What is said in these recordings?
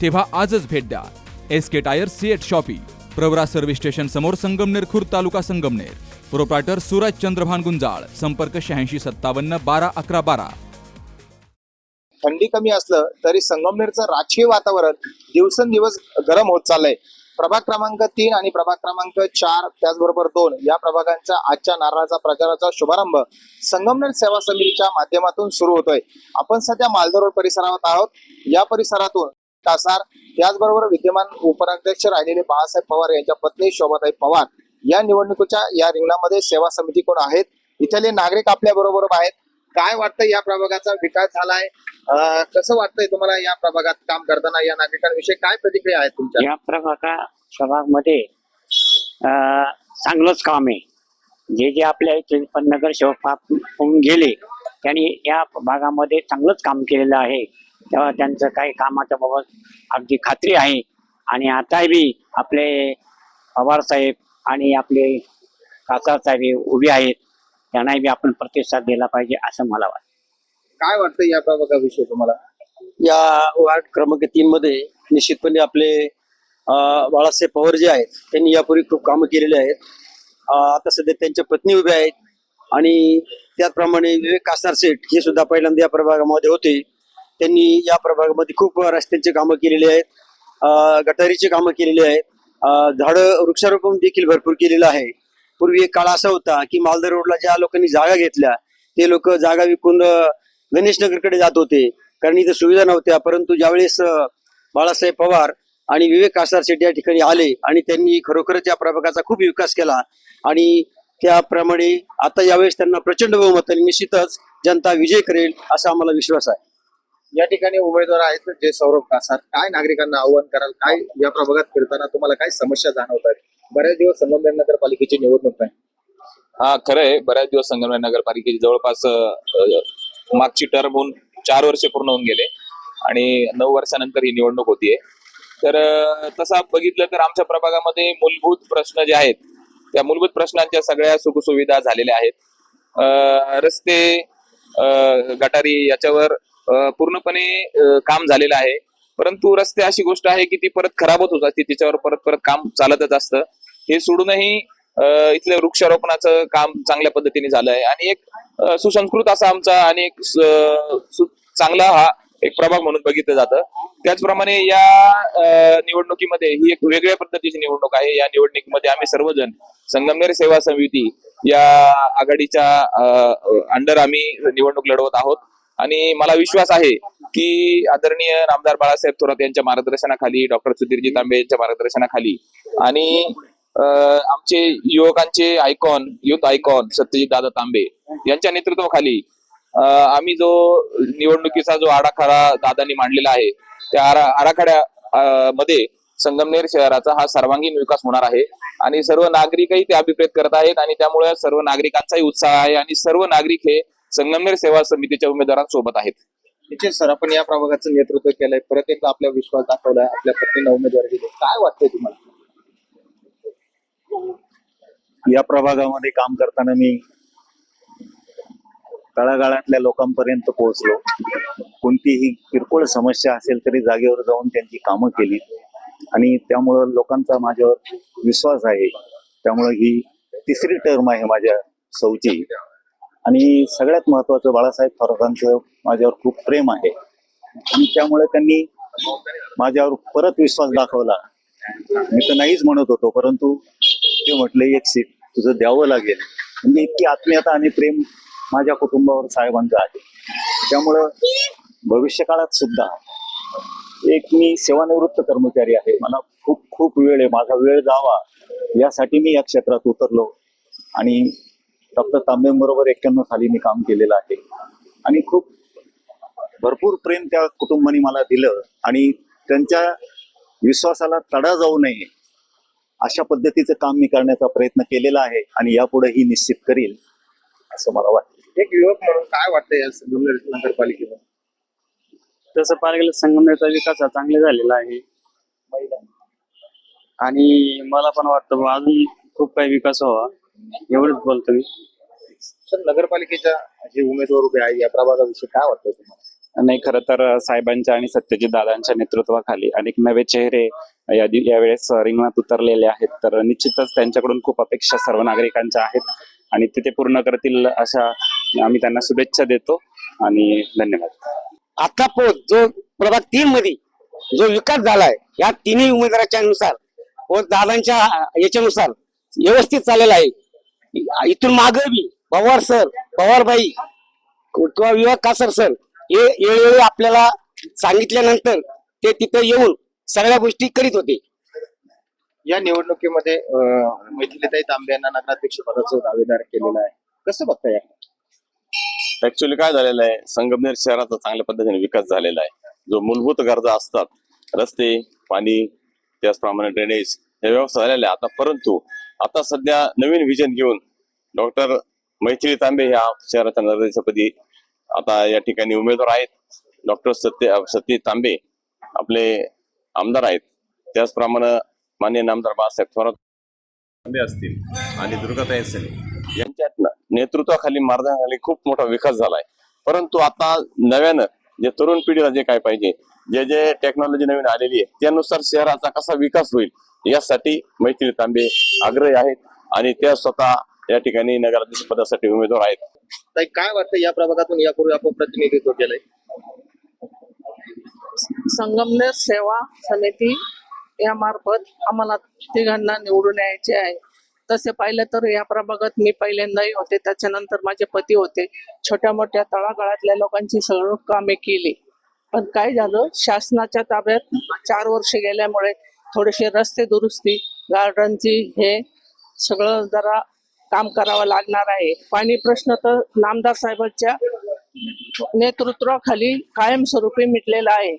तेव्हा आजच भेट द्या. S K tyre CEAT shoppe Pravara service station समोर संगमनेर खुर्द तालुका संगमनेर. प्रोप्रायटर सूरज चंद्रभान गुंजाळ संपर्क शहाऐंशी सत्तावन्न बारा अकरा बारा. थंडी कमी असलं तरी संगमनेरचं राजकीय वातावरण दिवसेंदिवस गरम होत चाललंय. प्रभाग क्रमांक तीन आणि प्रभाग क्रमांक चार त्याचबरोबर दोन या प्रभागांच्या आजच्या नारळाचा प्रचाराचा शुभारंभ संगमनेर सेवा समितीच्या माध्यमातून सुरू होतोय. आपण सध्या मालदर रोड परिसरात आहोत. या परिसरातून कासार त्याचबरोबर विद्यमान उपराध्यक्ष राहिलेले बाळासाहेब पवार यांच्या पत्नी शोभाताई पवार या निवडणुकीच्या या रिंगणामध्ये सेवा समिती कोण आहेत? इथले नागरिक आपल्या बरोबर आहेत. काय वाटतं या प्रभागाचा विकास झालाय? कसं वाटतंय तुम्हाला या प्रभागात काम करताना या नागरिकांविषयी काय प्रतिक्रिया आहेत तुमच्या? या प्रभागा प्रभागमध्ये चांगलंच काम आहे. जे जे आपल्या इथे पण नगरसेवक पा- होऊन गेले त्यांनी या भागामध्ये चांगलंच काम केलेलं आहे. तेव्हा त्यांचं काही कामाच्या बाबत अगदी खात्री आहे. आणि आता बी आपले पवार साहेब आणि आपले कासार साहेब हे उभे आहेत. त्यांनाही बी आपण प्रतिसाद दिला पाहिजे असं मला वाटतं. काय वाटतं या प्रभागाविषयी तुम्हाला? या वार्ड क्रमांक तीन मध्ये निश्चितपणे आपले बाळासाहेब पवार जे आहेत त्यांनी यापूर्वी खूप कामं केलेली आहेत. आता सध्या त्यांच्या पत्नी उभ्या आहेत. आणि त्याचप्रमाणे विवेक कासार सेठ हे सुद्धा पहिल्यांदा या प्रभागामध्ये होते. त्यांनी या प्रभागामध्ये खूप रस्त्यांची कामं केलेली आहेत. गटारीची कामं केलेली आहेत. झाडं वृक्षारोपण देखील भरपूर केलेलं आहे. पूर्वी एक काळ असा होता की मालदर रोडला ज्या लोकांनी जागा घेतल्या ते लोक जागा विकून गणेशनगरकडे जात होते. कारण इथं सुविधा नव्हत्या परंतु ज्यावेळेस बाळासाहेब पवार आणि विवेक कासार शेट्टी या ठिकाणी आले आणि त्यांनी खरोखरच या प्रभागाचा खूप विकास केला आणि त्याप्रमाणे आता यावेळेस त्यांना प्रचंड बहुमताने निश्चितच जनता विजय करेल असा आम्हाला विश्वास आहे. या ठिकाणी उमेदवार आहेत जे सौरभ कासार. काय नागरिकांना आव्हान कराल काय या प्रभागात फिरताना तुम्हाला काय समस्या जाणवत आहेत? बऱ्याच दिवस संगमनेर नगरपालिकेची निवडणूक आहे. हा खरंय आहे. बऱ्याच दिवस संगमनेर नगरपालिकेची जवळपास मागची टर्म होऊन चार वर्ष पूर्ण होऊन गेले आणि नऊ वर्षानंतर ही निवडणूक होतीये. तर तसा बघितलं तर आमच्या प्रभागामध्ये मूलभूत प्रश्न जे आहेत त्या मूलभूत प्रश्नांच्या सगळ्या सुखसुविधा झालेल्या आहेत. रस्ते गटारी याच्यावर पूर्णपणे काम झालेलं आहे. परंतु रस्ते अशी गोष्ट आहे की ती परत खराब होत असते तिच्यावर परत परत काम चालतच असतं. हे सोडूनही इथल्या वृक्षारोपणाचं काम चांगल्या पद्धतीने झालंय. आणि एक सुसंस्कृत असा आमचा आणि एक सु- चांगला हा एक प्रभाग म्हणून बघितलं जातं. त्याचप्रमाणे या निवडणुकीमध्ये ही एक वेगळ्या पद्धतीची निवडणूक आहे. या निवडणुकीमध्ये आम्ही सर्वजण संगमनेर सेवा समिती या आघाडीच्या अंडर आम्ही निवडणूक लढवत आहोत. आणि मला विश्वास आहे की आदरणीय आमदार बाळासाहेब थोरात यांच्या मार्गदर्शनाखाली डॉक्टर सुधीरजी तांबे यांच्या मार्गदर्शनाखाली आणि अं, आमचे युवकांचे icon youth icon Satyajit Dada Tambe यांच्या नेतृत्वाखाली अं, आम्ही जो निवडणुकीचा जो आराखडा दादांनी मांडलेला आहे त्या आरा आराखड्या मध्ये संगमनेर शहराचा हा सर्वांगीण विकास होणार आहे आणि सर्व नागरिकही ते अभिप्रेत करत आहेत आणि त्यामुळे सर्व नागरिकांचाही उत्साह आहे आणि सर्व नागरिक हे संगमनेर सेवा समितीच्या उमेदवारांसोबत आहेत. निश्चित सर आपण या प्रभागाचं नेतृत्व केलंय परत एकदा आपला विश्वास दाखवलाय आपल्या पत्नीला उमेदवारी दिली. काय वाटतंय तुम्हाला? या प्रभागामध्ये काम करताना मी तळागाळातल्या लोकांपर्यंत पोहोचलो. कोणतीही किरकोळ समस्या असेल तरी जागेवर जाऊन त्यांची कामं केली. आणि त्यामुळं लोकांचा माझ्यावर विश्वास आहे. त्यामुळं ही तिसरी टर्म आहे माझ्या सौची. आणि सगळ्यात महत्वाचं बाळासाहेब थोरातांचं माझ्यावर खूप प्रेम आहे. आणि त्यामुळे त्यांनी माझ्यावर परत विश्वास दाखवला. मी तर नाहीच म्हणत होतो परंतु ते म्हटले एक सीट तुझं द्यावं लागेल. म्हणजे इतकी आत्मीयता आणि प्रेम माझ्या कुटुंबावर साहेबांचं आहे. त्यामुळं भविष्यकाळात सुद्धा एक मी सेवानिवृत्त कर्मचारी आहे. मला खूप खूप वेळ आहे. माझा वेळ जावा. यासाठी मी या क्षेत्रात उतरलो. आणि डॉक्टर तांबेबरोबर एक्क्याण्णव साली मी काम केलेलं आहे. आणि खूप भरपूर प्रेम त्या कुटुंबाने मला दिलं आणि त्यांच्या विश्वासाला तडा जाऊ नये अशा पद्धतीचं काम मी करण्याचा प्रयत्न केलेला आहे आणि यापुढेही निश्चित करील असं मला वाटतं. एक युवक म्हणून काय वाटतं या संगमनेर नगरपालिकेवर तसं पाहायला गेलं संगमनेरचा विकास हा चांगला झालेला आहे. आणि मला पण वाटतं अजून खूप काही विकास व्हावा. एवढंच बोलतो मी. तर नगरपालिकेच्या जे उमेदवार उभे आहे या प्रभागाविषयी काय वाटतं तुम्हाला? नाही खरं तर साहेबांच्या आणि सत्यजित दादांच्या नेतृत्वाखाली अनेक नवे चेहरे या दि- यावेळेस रिंगणात उतरलेले आहेत. तर निश्चितच त्यांच्याकडून खूप अपेक्षा सर्व नागरिकांच्या आहेत. आणि ते ते पूर्ण करतील अशा आम्ही त्यांना शुभेच्छा देतो. आणि धन्यवाद. आता पोच जो प्रभाग तीन मध्ये जो विकास झालाय या तिन्ही उमेदवाराच्या नुसार व दादांच्या याच्यानुसार व्यवस्थित चाललेला आहे. इथून माग बी. पवार सर पवारबाई किंवा विवेक कासर सर हे वेळोवेळी आपल्याला सांगितल्यानंतर ते तिथं येऊन सगळ्या गोष्टी करीत होते. या निवडणुकीमध्ये मैथिलीताई तांबे यांना नगराध्यक्ष पदाचं दावेदार केलेलं आहे. कसं बघताय या ऍक्च्युली काय झालेलं आहे? संगमनेर शहराचा चांगल्या पद्धतीने विकास झालेला आहे. जो मूलभूत गरजा असतात रस्ते पाणी त्याचप्रमाणे ड्रेनेज व्यवस्था झालेल्या आता परंतु आता सध्या नवीन विजन घेऊन डॉक्टर मैथिली तांबे ह्या शहराच्या नगराध्यक्षपदी आता या ठिकाणी उमेदवार आहेत. डॉक्टर सत्य सत्य तांबे आपले आमदार आहेत. त्याचप्रमाणे माननीय आमदार बाळासाहेब थोरात तांबे असतील आणि दुर्गाताई असेल यांच्यात नेतृत्वाखाली मार्गाखाली खूप मोठा विकास झालाय. परंतु आता नव्यानं जे तरुण पिढीला जे काय पाहिजे जे जे टेक्नॉलॉजी नवीन आलेली आहे त्यानुसार शहराचा कसा विकास होईल यासाठी मैत्री तांबे आग्रही आहेत आणि त्या स्वतः या ठिकाणी नगराध्यक्ष पदासाठी उमेदवार आहेत. ताई काय वाटतं या प्रभागातून यापूर्वी आपण प्रतिनिधित्व केलंय? संगमनेर सेवा समिती यामार्फत आम्हाला तिघांना निवडून यायचे आहे. तसे पाहिलं तर या प्रभागात मी पहिल्यांदाही होते. त्याच्यानंतर माझे पती होते. छोट्या मोठ्या तळागाळातल्या लोकांची सर्व कामे केली. पण काय झालं? शासनाच्या ताब्यात चार वर्ष गेल्यामुळे थोडेसे रस्ते दुरुस्ती गार्डनची हे सगळं जरा काम करावं लागणार आहे. पाणी प्रश्न तर नामदार साहेबांच्या नेतृत्वाखाली कायमस्वरूपी मिटलेला आहे.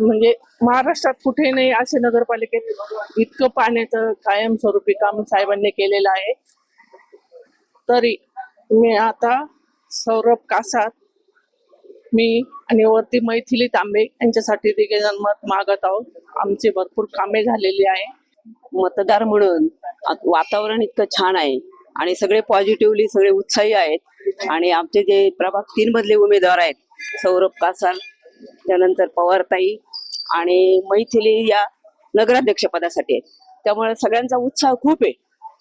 म्हणजे महाराष्ट्रात कुठे नाही असे नगरपालिकेत इतकं पाण्याचं कायमस्वरूपी काम साहेबांनी केलेलं आहे. तरी मी आता सौरभ कासार मी आणि वरती मैथिली तांबे यांच्यासाठी तिघेजण जन्मत मागत आहोत. आमचे भरपूर कामे झालेली आहे. मतदार म्हणून वातावरण इतकं छान आहे आणि सगळे पॉझिटिव्हली सगळे उत्साही आहेत. आणि आमचे जे प्रभाग तीन मधले उमेदवार आहेत सौरभ कासाल त्यानंतर पवारताई आणि मैथिली या नगराध्यक्ष पदासाठी आहेत. त्यामुळे सगळ्यांचा उत्साह खूप आहे.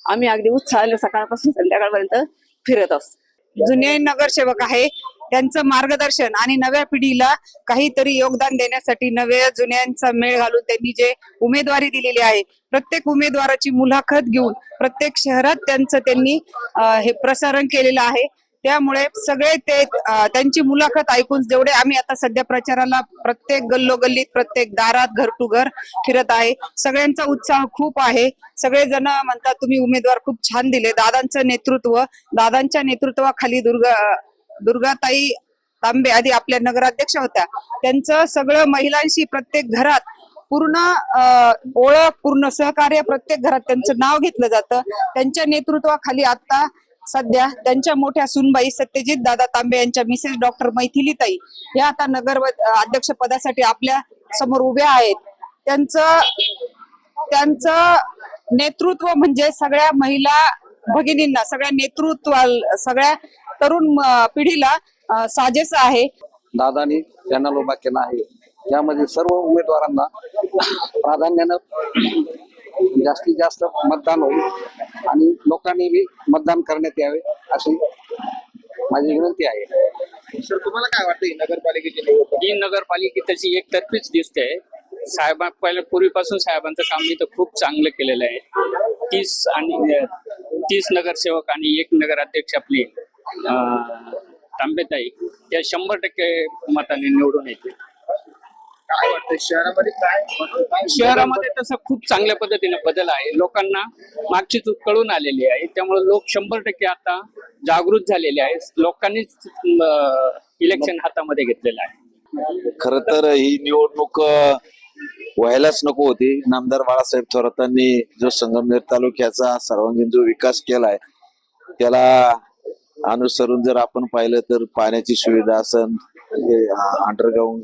आम्ही अगदी उत्साहाने सकाळपासून संध्याकाळपर्यंत फिरत असतो. जुने नगरसेवक आहे. त्यांचं मार्गदर्शन आणि नव्या पिढीला काहीतरी योगदान देण्यासाठी नव्या जुन्यांचा मेळ घालून त्यांनी जे उमेदवारी दिलेली आहे प्रत्येक उमेदवाराची मुलाखत घेऊन प्रत्येक शहरात त्यांचं त्यांनी हे प्रसारण केलेलं आहे. त्यामुळे सगळे ते त्यांची मुलाखत ऐकून जेवढे आम्ही आता सध्या प्रचाराला प्रत्येक गल्लोगल्लीत प्रत्येक दारात घर टू घर फिरत आहे सगळ्यांचा उत्साह खूप आहे. सगळे जण म्हणतात तुम्ही उमेदवार खूप छान दिले. दादांचं नेतृत्व दादांच्या नेतृत्वाखाली दुर्गा दुर्गाताई तांबे आधी आपल्या नगराध्यक्ष होत्या. त्यांचं सगळं महिलांशी प्रत्येक घरात पूर्ण ओळख पूर्ण सहकार्य प्रत्येक घरात त्यांचं नाव घेतलं जातं. त्यांच्या नेतृत्वाखाली आता सध्या त्यांच्या मोठ्या सुनबाई सत्यजित दादा तांबे यांच्या मिसेस डॉक्टर मैथिलीताई या आता नगर अध्यक्ष पदासाठी आपल्यासमोर उभ्या आहेत. त्यांचं त्यांचं नेतृत्व म्हणजे सगळ्या महिला भगिनींना सगळ्या नेतृत्वा सगळ्या तरुण पिढीला साजेस आहे. दादानी त्यांना उभा केला आहे. यामध्ये सर्व उमेदवारांना प्राधान्यानं जास्तीत जास्त मतदान होईल आणि लोकांनी बी मतदान करण्यात यावे अशी माझी विनंती आहे. सर तुम्हाला काय वाटतं? ही नगरपालिकेची निवडणूक. ही नगरपालिका तशी एकतर्फीच दिसते. साहेबा पहिल्या पूर्वीपासून साहेबांचं काम इथं खूप चांगलं केलेलं आहे. तीस आणि तीस नगरसेवक आणि एक नगराध्यक्ष आपले तांबेताई त्या शंभर टक्के मताने निवडून येते काय वाटतं शहरामध्ये काय काय शहरामध्ये तसं खूप चांगल्या पद्धतीने बदल आहे. लोकांना मागची चूक कळून आलेली आहे. त्यामुळे लोक शंभर टक्के आता जागृत झालेले आहे लोकांनीच इलेक्शन हातामध्ये घेतलेलं आहे. खर तर ही निवडणूक व्हायलाच नको होती. नामदार बाळासाहेब थोरातांनी जो संगमनेर तालुक्याचा सर्वांगीण जो विकास केलाय त्याला अनुसरून जर आपण पाहिलं तर पाण्याची सुविधा असन अंडरग्राऊंड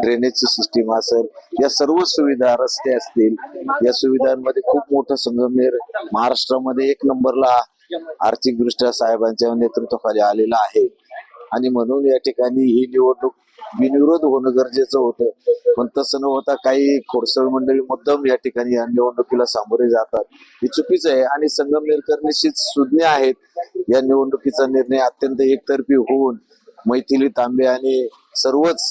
ड्रेनेजची सिस्टीम असेल या सर्व सुविधा रस्ते असतील या सुविधांमध्ये खूप मोठं संगमनेर महाराष्ट्रामध्ये एक नंबरला आर्थिकदृष्ट्या साहेबांच्या नेतृत्वाखाली आलेला आहे. आणि म्हणून या ठिकाणी ही निवडणूक बिनविरोध होणं गरजेचं होतं. पण तसं न होता काही खोडसळ मंडळी मुद्दाम या ठिकाणी या निवडणुकीला सामोरे जातात. हे चुकीचं आहे आणि संगमनेरकर निश्चित सुज्ञ आहेत. या निवडणुकीचा निर्णय अत्यंत एकतर्फी होऊन मैथिली तांबे आणि सर्वच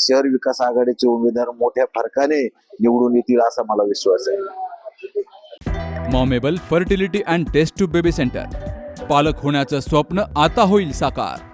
शहर विकास आघाडीचे उमेदवार मोठ्या फरकाने निवडून येतील असा मला विश्वास आहे. Momable fertility and test to baby centre. पालक होण्याचं स्वप्न आता होईल साकार.